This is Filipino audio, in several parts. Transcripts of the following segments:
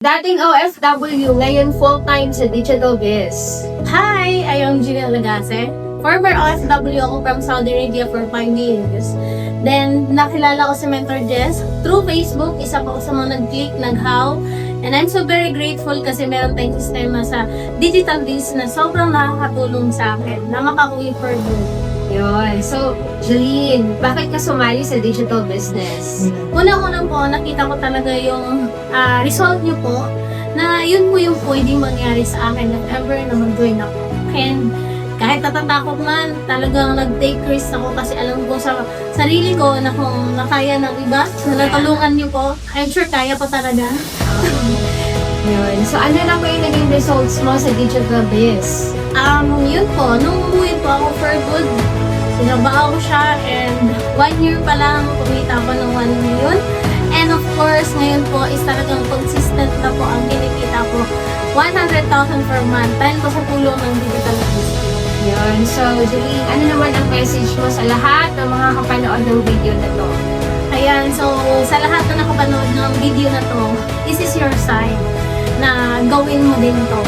Dating OFW, ngayon full-time sa Digital Biz. Hi! I am Julia Lagase. Former OFW ako from Saudi Arabia for 5 years. Then, nakilala ko si Mentor Jess through Facebook. Isa pa ako sa mga nag-click, nag-how. And I'm so very grateful kasi meron tayong sistema sa digital biz na sobrang nakakatulong sa akin na makauwi for good. Yun. So, Jeline, bakit ka sumali sa digital business? Unang-unang po, nakita ko talaga yung ah, result niyo po na yun po yung pwedeng mangyari sa akin if ever na mag-join ako. And kahit natatakot man, talagang nag-take risk ako kasi alam ko sa sarili ko na kung nakaya ng iba, na natulungan niyo po, I'm sure kaya po talaga. Yun. So, ano na po yung naging results mo sa digital biz? Um, yun po, nung umuwi po ako for good, sinabaho ko siya and one year pa lang kumita ako ng 1 million. And of course, ngayon po is talagang consistent na po ang kinikita ko. 100,000 per month dahil po sa tulong ng digital business. Yun. So, Jeline, ano naman ang message mo sa lahat ng mga kapanood ng video na to? Ayan, so sa lahat na nakapanood ng video na to, this is your sign na gawin mo din to.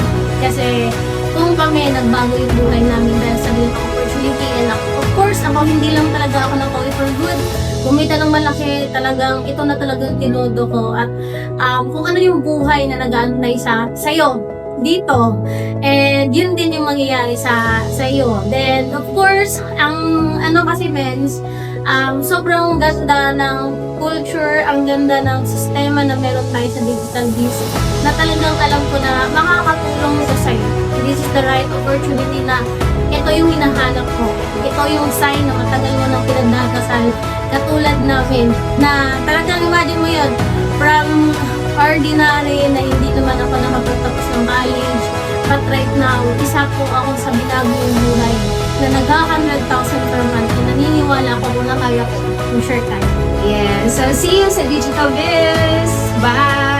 Kasi kung kami nagbago yung buhay namin dahil sa ganitong opportunity and of course, ako hindi lang talaga ako nag for good. Kumita ng malaki, talagang ito na talagang tinodo ko at um, kung ano yung buhay na nag-aantay sa sa'yo dito. And yun din yung mangyayari sa sa iyo. Then of course, ang ano kasi men's um, sobrang ganda ng culture, ang ganda ng sistema na meron tayo sa digital biz na talagang alam ko na makakatulong ito sa'yo. This is the right opportunity na ito yung hinahanap ko. Ito yung sign na matagal mo nang pinagdadasal katulad namin na talagang imagine mo yun from ordinary na but right now, isa po ako sa binagong buhay na nag 100,000 per month na naniniwala ko na kaya ko yung share time. Yeah. So, see you sa digital biz. Bye!